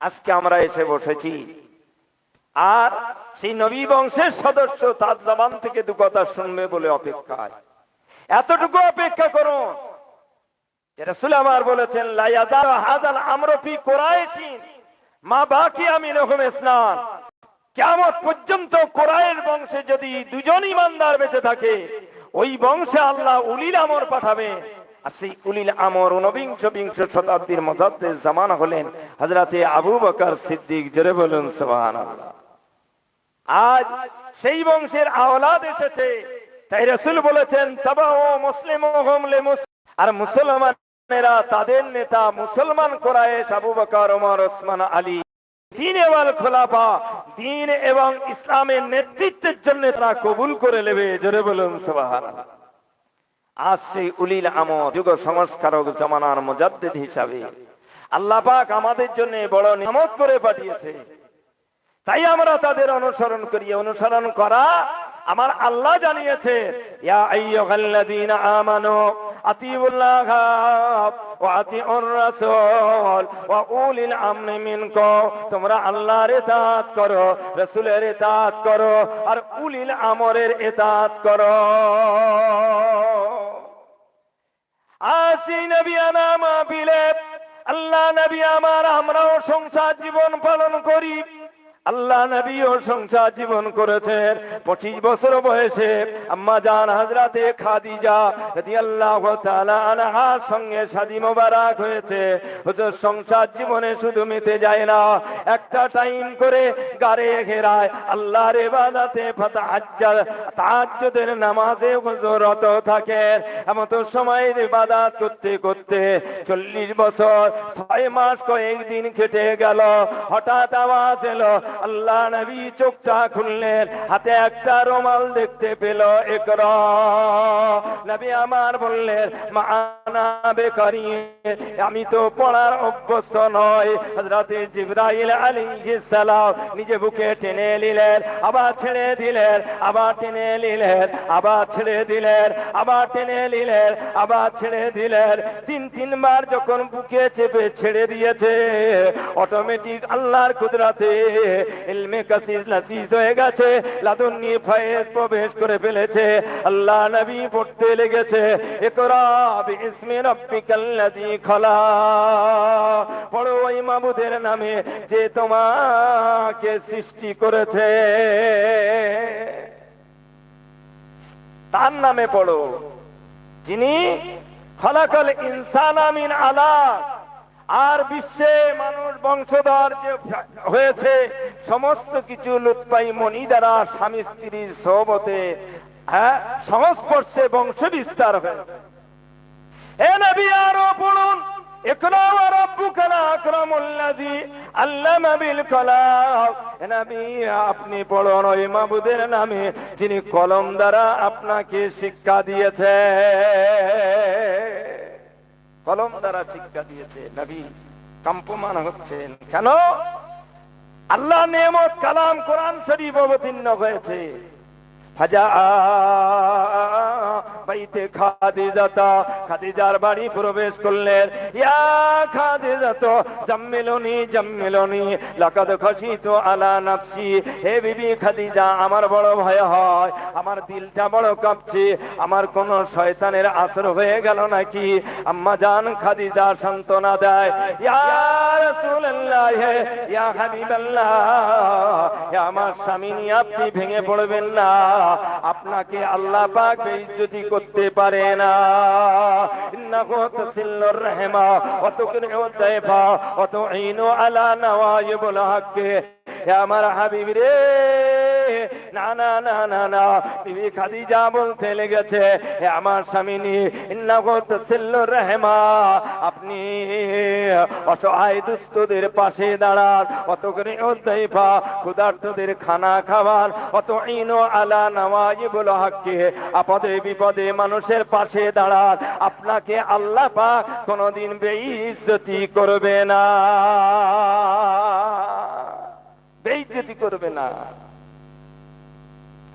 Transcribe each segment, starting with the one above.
আজকে আমরা এসে বসেছি। আর সেই নবী বংশের সদস্য তার জবান থেকে দু কথা শুনবে বলে অপেক্ষায়। এতটুকু অপেক্ষা করুন। যে আমার বলেছেন কেমন পর্যন্ত কোরআনের বংশে যদি দুজন ইমানদার বেঁচে থাকে, ওই বংশে আল্লাহ উলিল আমর পাঠাবে সোহান আর মুসলমানেরা তাদের নেতা মুসলমান কোরআশ আবু বকর, ওমর, ওসমান, আলী, দিন এবং খোলাফা, দিন এবং ইসলামের নেতৃত্বের জন্য তারা কবুল করে নেবে। জোরে বলুন, সুবহানাল্লাহ। আজ সেই উলিল আমর যুগ সংস্কারক জমানার মুজাদ্দিদ হিসাবে। আল্লাহ পাক আমাদের জন্য বড় নিয়ামত করে পাঠিয়েছে। তাই আমরা তাদের অনুসরণ করি। অনুসরণ করা আমার আল্লাহ জানিয়েছে, ইয়া আইয়ুহাল্লাযীনা আমানু আতিউল্লাহ তোমরা আল্লাহর করো, রাসূলের ইতাআত করো, আর উলিল আমরের ইতাআত করো। আসি নবী আনাম আল্লাহ নবী আমার আমরাও সংসার জীবন পালন করি। আল্লাহ নবী ও সংসার জীবন করেছেন। পঁচিশ বছর বয়সে আম্মা জান হাজরাতে খাদিজা রাদিয়াল্লাহু তাআলা আনহার সঙ্গে শাদী মোবারক হয়েছে। হুজুর, সংসার জীবনে শুধু মিটে যায় না, একটা টাইম করে গারে ঘেরায়, আল্লাহর ইবাদতে ফাতাহাজ্জাদ তাহাজ্জুদের নামাজে হুজুরত থাকেন এমন তো সময় ইবাদত করতে করতে চল্লিশ বছর, ছয় মাস কয়েকদিন কেটে গেল। হঠাৎ আওয়াজ এলো আল্লাহ নবী চোখটা খুললেন, হাতে একটা রোমাল দেখতে পেল একর নবী আমার বললেন, মানা বেকারি, আমি তো পড়ার অভ্যস্ত নয় হযরতে জিবরাইল আলাইহিস সালাম নিজে বুকে টেনে নিলেন, আবার ছেড়ে দিলেন, আবার টেনে নিলেন, আবার ছেড়ে দিলেন, আবার টেনে নিলেন, আবার ছেড়ে দিলেন। তিন তিনবার যখন বুকে চেপে ছেড়ে দিয়েছে অটোমেটিক আল্লাহর কুদরাতে ইলমে কাসিস লাসিস হয়ে গেছে, লাদুন্নি ফয়েজ প্রবেশ করে ফেলেছে। আল্লাহ নবী পড়তে লেগেছে, ইকরা বিইসমি রাব্বিকাল্লাযী খলা। পড়ো ওই মাবুদের নামে যে তোমাকে সৃষ্টি করেছে। তার নামে পড়ো, যিনি খলাকল ইনসান আমিন আলা আর বিশ্বে মানুষ বংশধর যে হয়েছে, সমস্ত কিছু লুৎপাই মণি দ্বারা স্বামী স্ত্রীর সহবতে হ্যাঁ সংস্পর্শে বংশ বিস্তার হয়েছে। এ আরও পড়ুন আপনি যিনি কলম দ্বারা আপনাকে শিক্ষা দিয়েছে। কলম দ্বারা শিক্ষা দিয়েছে, নবী কম্পমান হচ্ছেন। কেন? আল্লাহ নিয়ামত কালাম কোরআন শরীফ অবতীর্ণ হয়েছে। বাইতে খাদিজাতা খাদিজার বাড়ি প্রবেশ করলেন। ইয়া খাদিজাত লাকাদ আলা নাফসি। হে বিবি খাদিজা, আমার বড় ভয় হয়, আমার দিলটা বড় কাঁপছে, আমার কোন শয়তানের আসর হয়ে গেল নাকি? আম্মা জান খাদিজা সান্ত্বনা দেয়, ইয়া রাসূলুল্লাহ, ইয়া হাবিবাল্লাহ, ইয়া আমার স্বামী আপনি ভেঙে পড়বেন না। আপনাকে আল্লাহ পাক বেইজ্জতি করতে পারে না। ইন্নাহু তাসিল্লুর রহমা ওয়া তুকরিউ দাইফা ওয়া তুঈনু আলা নওয়াইবুল হক হে আমার হাবিব রে! না না না না না। বিবি খাদিজা বলতে লেগেছে আমার স্বামীনি আপনি অসহায় দুস্থদের পাশে অত করে ক্ষুধার্তদের খানা অত ইনো আলা আপদে বিপদে মানুষের পাশে দাঁড়ান। আপনাকে আল্লাহ পাক কোনোদিন বেইজ্জতি করবে না। বেইজ্জতি করবে না।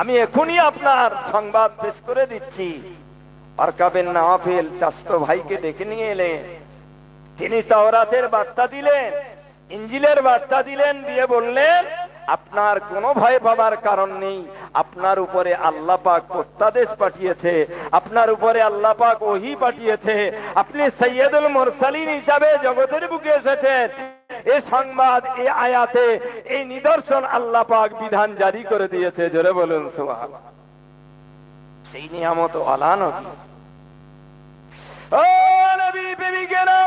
আমি এখনই আপনার সংবাদ পেশ করে দিচ্ছি। আর কাবেন নাফেল চাস্ত ভাইকে ডেকে নিয়ে এলে তিনি তাওরাতের বার্তা দিলেন, ইঞ্জিলের বার্তা দিলেন, দিয়ে বললেন, আপনার কোনো ভয় পাবার কারণ নেই। আপনার উপরে আল্লাহ পাক পাঠিয়েছে। আপনার উপরে আল্লাহ পাক ওহি পাঠিয়েছে। আপনি সৈয়দুল মুরসালিন হিসাবে জগতের বুকে এসেছেন। এই সংবাদ এই আয়াতে, এই নিদর্শন আল্লাহ পাক বিধান জারি করে দিয়েছে। জোরে বলুন সুবহান সেই নিয়ামত আলানো ও নবী প্রেমিকেরা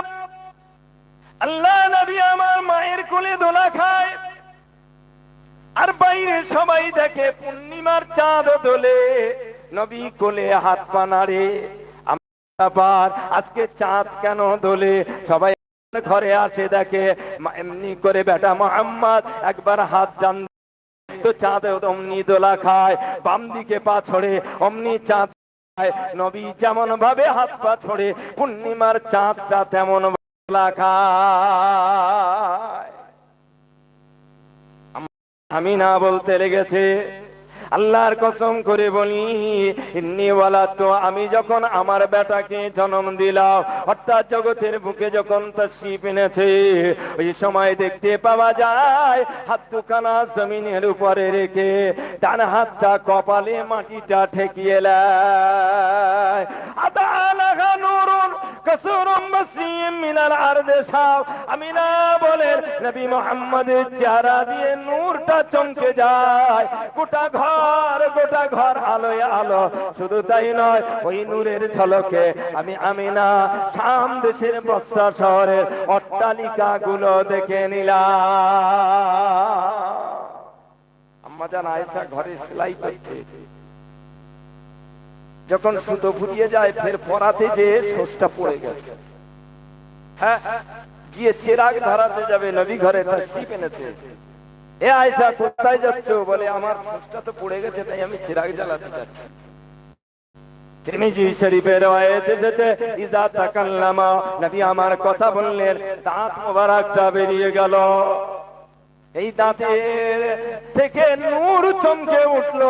আল্লাহ নবী আমার মায়ের কোলে দোলা খায়, আর বাইরে সবাই দেখে পূর্ণিমার চাঁদ দোলে। নবী কোলে হাত পা নাড়ে আজকে চাঁদ কেন দোলে? সবাই ঘরে আসে দেখে এমনি করে বেটা মোহাম্মদ একবার হাত জান তো চাঁদ অমনি দোলা খায়, বাম দিকে পা ছড়ে অমনি চাঁদ। নবী যেমন ভাবে হাত পা ছড়ে, পূর্ণিমার চাঁদটা তেমন দোলা খায় আমি না বলতে লেগেছে আল্লাহর কসম করে বলি, ইন্নিওয়ালা তো আমি যখন আমার বেটাকে জন্ম দিলাম, অর্থাৎ জগতের বুকে যখন তশরিফ এনেছে, ওই সময় দেখতে পাওয়া যায় হাত দুখানা জমিনের উপরে রেখে ডান হাতটা কপালে মাটিটা ঠেকিয়ে লাই আমি না বলেন, নবী মোহাম্মদের চেহারা দিয়ে নূরটা চমকে যায়। গোটা ঘর গোটা ঘর আলোয় আলো। শুধু তাই নয়, ওই নূরের ঝলকে আমি আমি না শাম দেশের বস্তা শহরের অট্টালিকা গুলো দেখে নিলাম। আম্মা জান আয়েশা ঘরে সেলাই করছে। যখন সুতো ফুরিয়ে যায়, ফের পরাতে যে সোসটা পড়ে গেছে। হ্যাঁ গিয়ে চেরাগ ধরাতে যাবে, নবী ঘরে তার শিপ এনেছে। এ আয়সা কোথায় যাচ্ছ? বলে, আমার সোসটা তো পড়ে গেছে, তাই আমি চেরাগ জ্বালাতে যাচ্ছি। আমার কথা বললেন, দাঁত মোবারকটা বেরিয়ে গেল। এই দাঁতের থেকে নূর চমকে উঠল।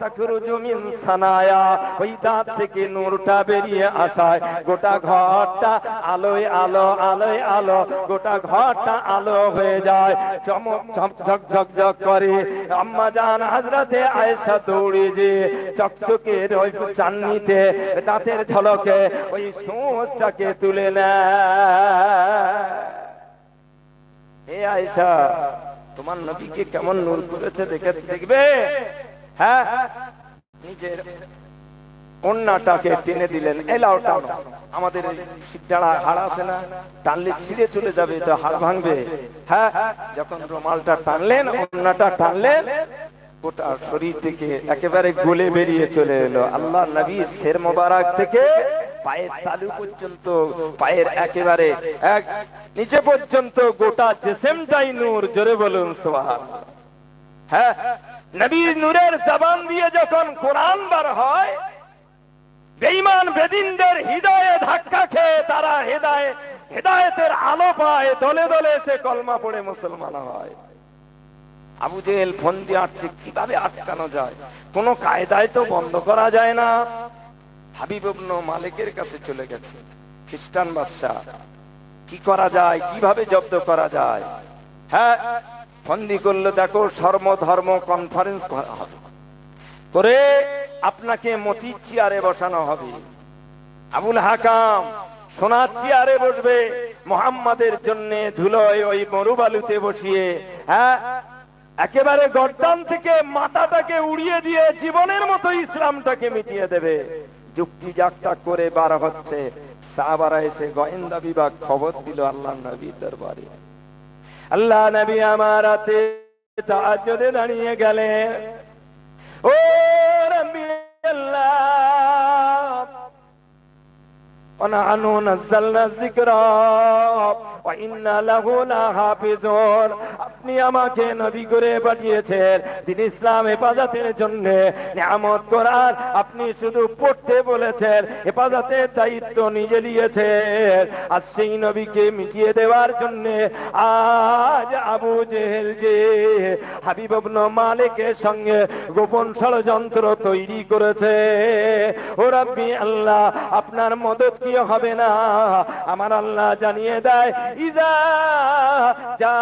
তাকরুজু মিন সানায়া, ওই দাঁত থেকে নূরটা বেরিয়ে আসায়। গোটা ঘরটা আলোয় আলো আলোয় আলো, গোটা ঘরটা আলো হয়ে যায়। চমক ঝকঝক ঝকঝক করে আম্মা জান হাজরাতে আয়েশা দৌড়ে যে চকচকের ওই চান্নিতে দাঁতের ঝলকে ওই সোঁসটাকে তুলে নেয়। এ আয়সা, তোমার নবীকে কেমন নূর করেছে দেখে দেখবে? হ্যাঁ? নিজের অন্যটাকে টেনে দিলেন। এলাও টানো। আমাদের সিদ্ধাড়া হাড় আছে না? টানলে ছিঁড়ে চলে যাবে তো হাড় ভাঙবে। হ্যাঁ? যখন রুমালটা টানলেন অন্যটা টানলেন, গোটা শরীর থেকে একেবারে গলে বেরিয়ে চলে এলো। আল্লাহ নবী শের মোবারক থেকে পায়ের তালু পর্যন্ত, পায়ের একেবারে এক নিচে পর্যন্ত গোটা জেসেমটাই নূর, জোরে বলুন সোহান হ্যাঁ নবীর নূরের জবান দিয়ে যখন কোরআন বার হয় বেদিনদের হৃদয়ে ধাক্কা খেয়ে তারা হেদায়ে, হেদায়েতের আলো পায়, দলে দলে এসে কলমা পড়ে মুসলমান হয়। আবু জেল ফোন দিয়ে আটছে, কীভাবে আটকানো যায়? কোন কায়দায় তো বন্ধ করা যায় না। হাবিব ইবনে মালিকের কাছে চলে গেছে। খ্রিস্টান বাদশাহ, কি করা যায়? কীভাবে জব্দ করা যায়? হ্যাঁ ফন্দি করলে দেখো ধর্ম ধর্ম কনফারেন্স করা হবে। করে আপনাকে মতি চেয়ারে বসানো হবে। আবুল হাকাম সোনার চেয়ারে বসবে, মোহাম্মদের জন্য ধুলোয় ওই মরুবালুতে বসিয়ে হ্যাঁ একেবারে গর্দান থেকে মাথাটাকে উড়িয়ে দিয়ে জীবনের মতো ইসলামটাকে মিটিয়ে দেবে। যুক্তি যাত্রা করে বার হচ্ছে। সাহাবারা এসে গোয়েন্দা বিভাগ খবর দিল আল্লাহ নবীর দরবারে। আল্লাহ নবী আমার হাতে দাঁড়িয়ে গেলেন। ও ونحن نزلنا الذكر وإنا له لحافظون আপনি আমাকে নবী করে পাঠিয়েছেন দিন ইসলাম হেফাজতের জন্য নিয়ামত করার আপনি শুধু পড়তে বলেছেন হেফাজতের দায়িত্ব নিজে নিয়েছেন আর সেই নবীকে মিটিয়ে দেওয়ার জন্য আজ আবু জেহেল যে হাবিব ইবনে মালিকের সঙ্গে গোপন ষড়যন্ত্র তৈরি করেছে ও রাব্বি আল্লাহ আপনার মদত কি হবে না। আমার আল্লাহ জানিয়ে দেয়, ইজা যা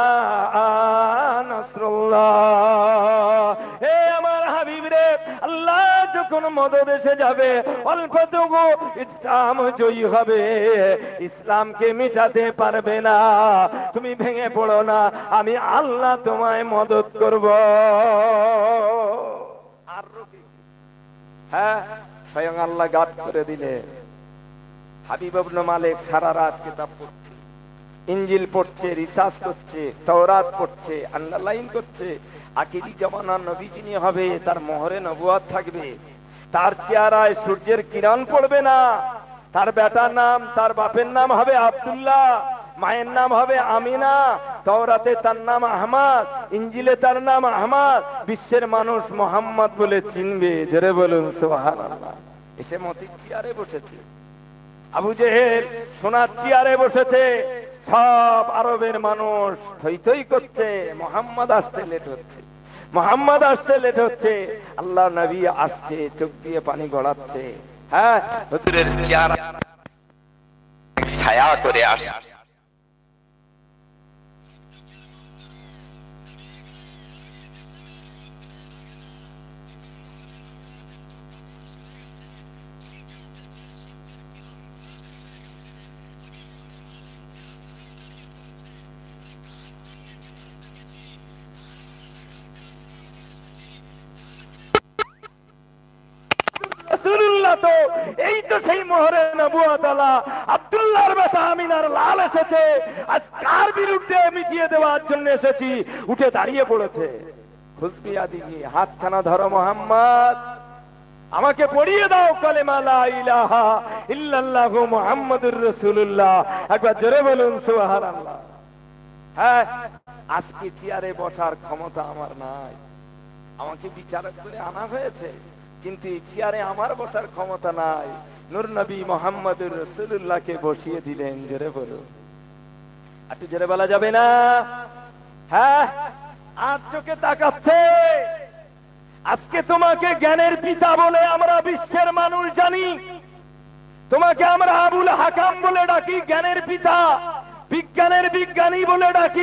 নাসরুল্লাহ। হে আমার হাবিব রে, আল্লাহ যখন মদদ এসে যাবে, অল্পটুকু ইসলাম জয়ী হবে। ইসলামকে মিটাতে পারবে না। তুমি ভেঙে পড়ো না, আমি আল্লাহ তোমায় মদত করব। আর হ্যাঁ স্বয়ং আল্লাহ গাদ করে দিলে। হাবিব মালিক সারা রাত কিতাব পড়ছে, ইঞ্জিল পড়ছে, রিসার্চ করছে, তওরাত পড়ছে, আন্ডারলাইন করছে। আকিরি জামানা নবী যিনি হবে, তার মোহরে থাকবে। তার চেহারায় সূর্যের কিরণ পড়বে না। তার বেটার নাম, তার বাপের নাম হবে আব্দুল্লাহ, মায়ের নাম হবে আমিনা। তওরাতে তার নাম আহমদ, ইঞ্জিলে তার নাম আহমদ। বিশ্বের মানুষ মোহাম্মদ বলে চিনবে, জোরে বলুন, সুবহানাল্লাহ। এসে মতির চেয়ারে বসেছে। আবু জেহেল সোনার চেয়ারে বসেছে। সব আরবের মানুষ থই থই করছে। মোহাম্মদ আসতে লেট হচ্ছে। মোহাম্মদ আসতে লেট হচ্ছে। আল্লাহ নবী আসছে, চোখ দিয়ে পানি গড়াচ্ছে। হ্যাঁ? চেহারা ছায়া করে আস রাসূলুল্লাহ তো এই তো সেই মোহরে নবুয়ত আলা আব্দুল্লাহর বেটা আমিনার লাল এসেছে। আজ কার বিরুদ্ধে মিটিয়ে দেওয়ার জন্য এসেছি? উঠে দাঁড়িয়ে পড়েছে। ধরো মোহাম্মদ। আমাকে পড়িয়ে দাও কালেমা লা ইলাহা ইল্লাল্লাহু মুহাম্মাদুর রাসূলুল্লাহ। একবার জোরে বলুন, সুবহানাল্লাহ। হ্যাঁ আজকে চেয়ারে বসার ক্ষমতা আমার নাই। আমাকে বিচারক করে আনা হয়েছে। কিন্তু চেয়ারে আমার বসার ক্ষমতা নাই। নূর নবী মোহাম্মদুর রসুল্লাহকে বসিয়ে দিলেন, জোরে বলো। একটু জোরে বলা যাবে না? হ্যাঁ? আর চোখে তাকাচ্ছে। আজকে তোমাকে জ্ঞানের পিতা বলে আমরা বিশ্বের মানুষ জানি। তোমাকে আমরা আবুল হাকাম বলে ডাকি, জ্ঞানের পিতা। বিজ্ঞানের বিজ্ঞানী বলে ডাকি।